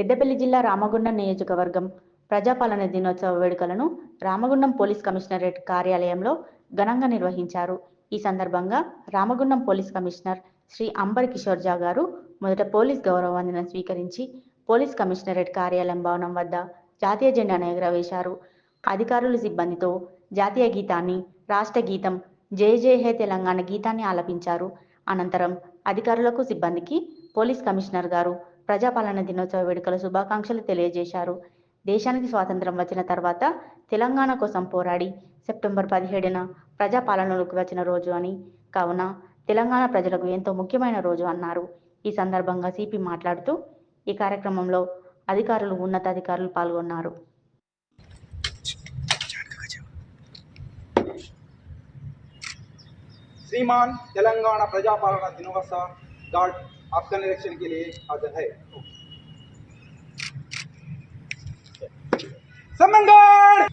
పెద్దపల్లి జిల్లా రామగుండం నియోజకవర్గం ప్రజాపాలన దినోత్సవ వేడుకలను రామగుండం పోలీస్ కమిషనరేట్ కార్యాలయంలో ఘనంగా నిర్వహించారు. ఈ సందర్భంగా రామగుండం పోలీస్ కమిషనర్ శ్రీ అంబర్ కిషోర్ జా గారు మొదట పోలీస్ గౌరవ వందనం స్వీకరించి పోలీస్ కమిషనరేట్ కార్యాలయం భవనం వద్ద జాతీయ జెండాను ఎగురవేశారు. అధికారులు సిబ్బందితో జాతీయ గీతాన్ని రాష్ట్ర గీతం జై జై హే తెలంగాణ గీతాన్ని ఆలపించారు. అనంతరం అధికారులకు సిబ్బందికి పోలీస్ కమిషనర్ గారు ప్రజాపాలన దినోత్సవ వేడుకల శుభాకాంక్షలు తెలియజేశారు. దేశానికి స్వాతంత్రం వచ్చిన తర్వాత తెలంగాణ కోసం పోరాడి సెప్టెంబర్ పదిహేడున ప్రజాపాలనలోకి వచ్చిన రోజు అని. కావున తెలంగాణ ప్రజలకు ఎంతో ముఖ్యమైన రోజు అన్నారు. ఈ సందర్భంగా సిపి మాట్లాడుతూ ఈ కార్యక్రమంలో అధికారులు ఉన్నతాధికారులు పాల్గొన్నారు. శ్రీమాన్ తెలంగాణ ప్రజాపాలన దినోత్సవ गार्ड आपका निरीक्षण के लिए हाजिर है। समंगढ़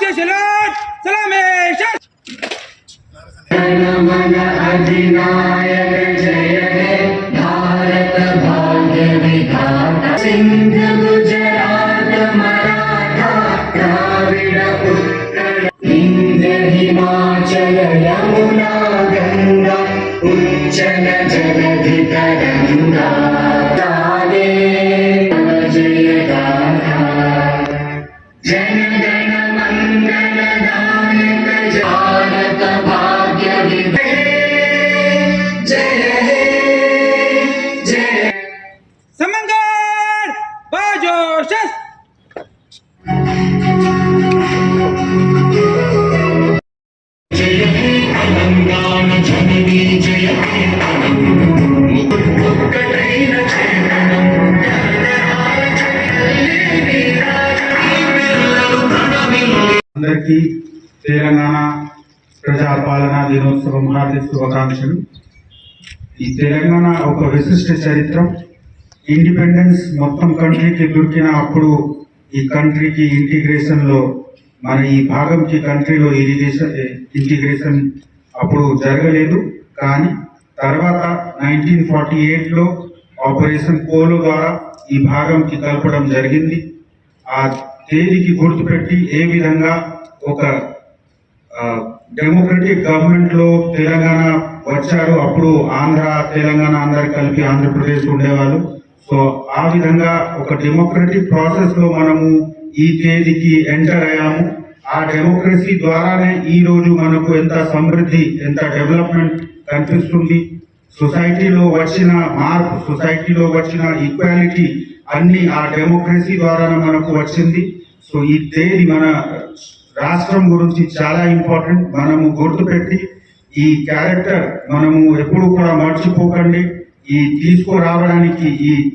पक्ष शिलट चला मेश తెలంగాణ ప్రజాపాలన దినోత్సవం హార్దిక శుభాకాంక్షలు. ఈ తెలంగాణ ఒక విశిష్ట చరిత్ర. ఇండిపెండెన్స్ మొత్తం కంట్రీకి దొరికిన అప్పుడు ఈ కంట్రీకి ఇంటిగ్రేషన్లో మన ఈ భాగంకి కంట్రీలో ఇరిగేషన్ ఇంటిగ్రేషన్ అప్పుడు జరగలేదు. కానీ తర్వాత నైన్టీన్ ఫార్టీ ఎయిట్లో ఆపరేషన్ పోలో ద్వారా ఈ భాగంకి కలపడం జరిగింది. ఆ తేదీకి గుర్తుపెట్టి ఏ విధంగా ఒక డెమోక్రటిక్ గవర్నమెంట్లో తెలంగాణ వచ్చారు అప్పుడు ఆంధ్ర తెలంగాణ అందరు కలిపి ఆంధ్రప్రదేశ్ ఉండేవాళ్ళు. సో ఆ విధంగా ఒక డెమోక్రటిక్ ప్రాసెస్లో మనము ఈ తేదీకి ఎంటర్ అయ్యాము. ఆ డెమోక్రసీ ద్వారానే ఈ రోజు మనకు ఎంత సమృద్ధి ఎంత డెవలప్మెంట్ కనిపిస్తుంది. సొసైటీలో వచ్చిన మార్పు సొసైటీలో వచ్చిన ఈక్వాలిటీ అన్ని ఆ డెమోక్రసీ ద్వారానే మనకు వచ్చింది. సో ఈ తేదీ మన రాష్ట్రం గురించి చాలా ఇంపార్టెంట్. మనము గుర్తుపెట్టి ఈ క్యారెక్టర్ మనము ఎప్పుడు కూడా మర్చిపోకండి. ఈ తీసుకురావడానికి ఈ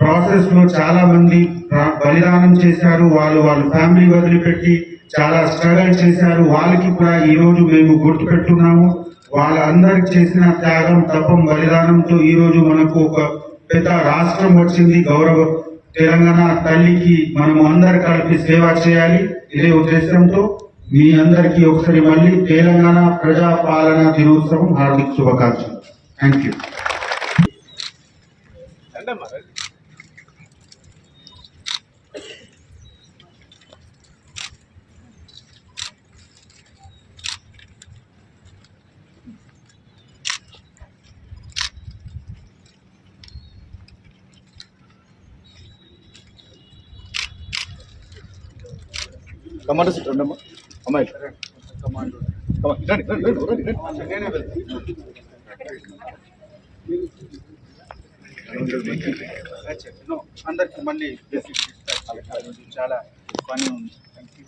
ప్రాసెస్లో చాలా మంది బలిదానం చేశారు. వాళ్ళు వాళ్ళ ఫ్యామిలీ వదిలిపెట్టి చాలా స్ట్రగల్ చేశారు. వాళ్ళకి కూడా ఈ రోజు మేము గుర్తుపెట్టున్నాము. వాళ్ళందరికి చేసిన త్యాగం తపం బలిదానంతో ఈ రోజు మనకు ఒక పెద్ద రాష్ట్రం వచ్చింది. గౌరవ తెలంగాణ తల్లికి మనము అందరు కలిపి సేవ చేయాలి. ఇదే ఉద్దేశంతో మీ అందరికీ ఒకసారి మళ్ళీ తెలంగాణ ప్రజా పాలన దినోత్సవం హార్దిక శుభాకాంక్షలు. థ్యాంక్ యూ కమాండర్ సీట్ రెండమ్మా అమ్మాయి రండి రండి రండి రండి. నేనే అందరికి మళ్ళీ basic ఇస్తారు. చాలా పని ఉంది. Thank you